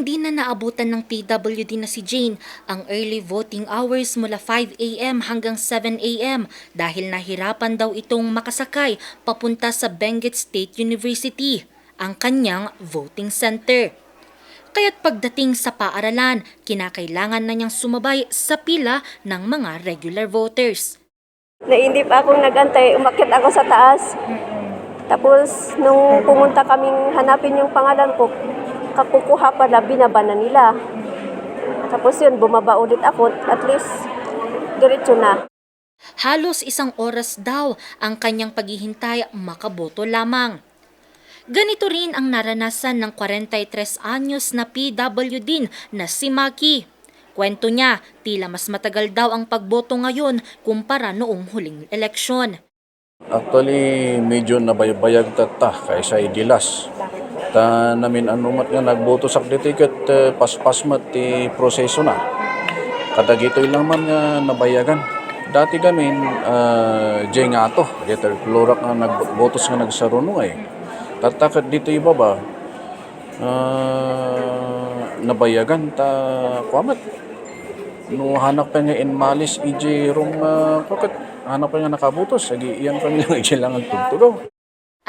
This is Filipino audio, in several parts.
Hindi na naabutan ng PWD na si Jane ang early voting hours mula 5 a.m. hanggang 7 a.m. dahil nahirapan daw itong makasakay papunta sa Benguet State University, ang kanyang voting center. Kaya't pagdating sa paaralan, kinakailangan na niyang sumabay sa pila ng mga regular voters. Naindip akong nagantay, umakit ako sa taas. Tapos, nung pumunta kaming hanapin yung pangalan ko, kakukuha pala, binaba na nila. Tapos yun, bumaba ulit ako, at least, diretso na. Halos isang oras daw ang kanyang paghihintay makaboto lamang. Ganito rin ang naranasan ng 43 anyos na PWD na si Maki. Kwento niya, tila mas matagal daw ang pagboto ngayon kumpara noong huling eleksyon. Actually, medyo nabaybayag tata kaysa idilas. Ta namin anumat nga nagboto sa ticket eh, paspas mat ti proseso na. Kadagito lang man nga nabayagan. Dati kami uh, jay nga to, dito klorak nga nagbotos nga nagsaruno eh. Tatakat dito ibaba, uh, nabayagan ta kwamat. No hanap pa nga in malis iji rum uh, kakat hanap pa nga nakabutos agi iyan pa nga kailangan tugtugaw.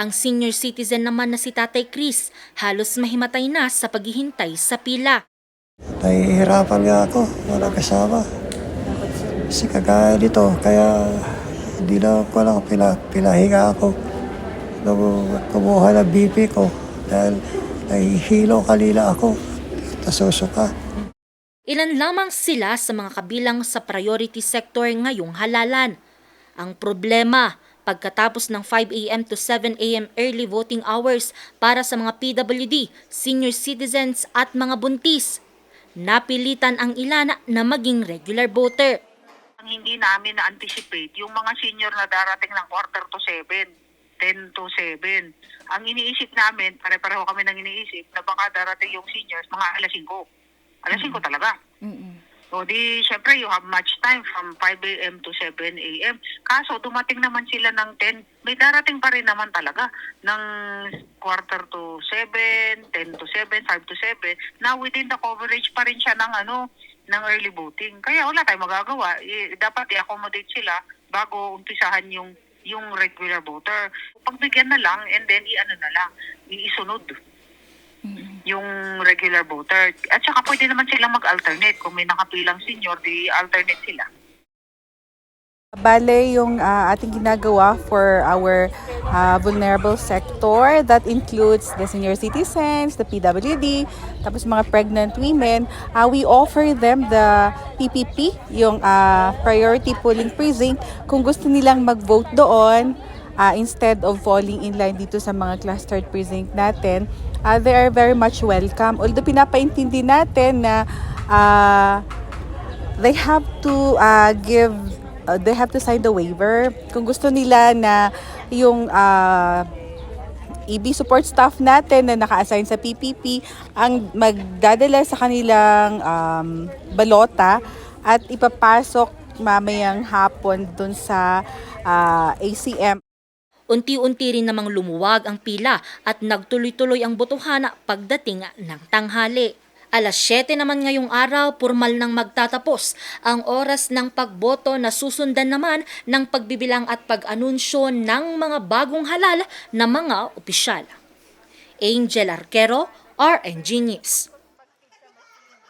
Ang senior citizen naman na si Tatay Chris halos mahimatay na sa paghihintay sa pila. Nahihirapan nga ako, wala kasama. Kasi kagaya dito, kaya hindi na ko lang pila, pilahinga ako. Nung kumuha ng BP ko, dahil nahihilo kanila ako, nasusuka. Ilan lamang sila sa mga kabilang sa priority sector ngayong halalan. Ang problema, pagkatapos ng 5 a.m. to 7 a.m. early voting hours para sa mga PWD, senior citizens at mga buntis, napilitan ang ilan na maging regular voter. ang hindi namin na-anticipate, yung mga senior na darating ng quarter to 7, 10 to 7. Ang iniisip namin, pare-pareho kami nang iniisip, na baka darating yung seniors mga alas 5. Alas 5 talaga. So di, syempre, you have much time from 5 a.m. to 7 a.m. Kaso, dumating naman sila ng 10. May darating pa rin naman talaga ng quarter to 7, 10 to 7, 5 to 7. Now, within the coverage pa rin siya ng ano, ng early voting. Kaya wala tayong magagawa. Eh, dapat i-accommodate sila bago umpisahan yung yung regular voter. Pagbigyan na lang and then i-ano na lang, iisunod yung regular voter. At saka pwede naman silang mag-alternate. Kung may nakapilang senior, di alternate sila. Bale, yung ah, ating ginagawa for our ah, vulnerable sector, that includes the senior citizens, the PWD, tapos mga pregnant women, ah, we offer them the PPP, yung ah, priority polling precinct, kung gusto nilang mag-vote doon, ah, instead of falling in line dito sa mga clustered precinct natin, ah, they are very much welcome. Although pinapaintindi natin na ah, they have to uh, give uh, they have to sign the waiver kung gusto nila na yung uh, EB support staff natin na naka-assign sa PPP ang magdadala sa kanilang um, balota at ipapasok mamayang hapon dun sa uh, ACM Unti-unti rin namang lumuwag ang pila at nagtuloy-tuloy ang botohan pagdating ng tanghali. Alas 7 naman ngayong araw, formal nang magtatapos ang oras ng pagboto na susundan naman ng pagbibilang at pag-anunsyo ng mga bagong halal na mga opisyal. Angel Arquero, RNG News.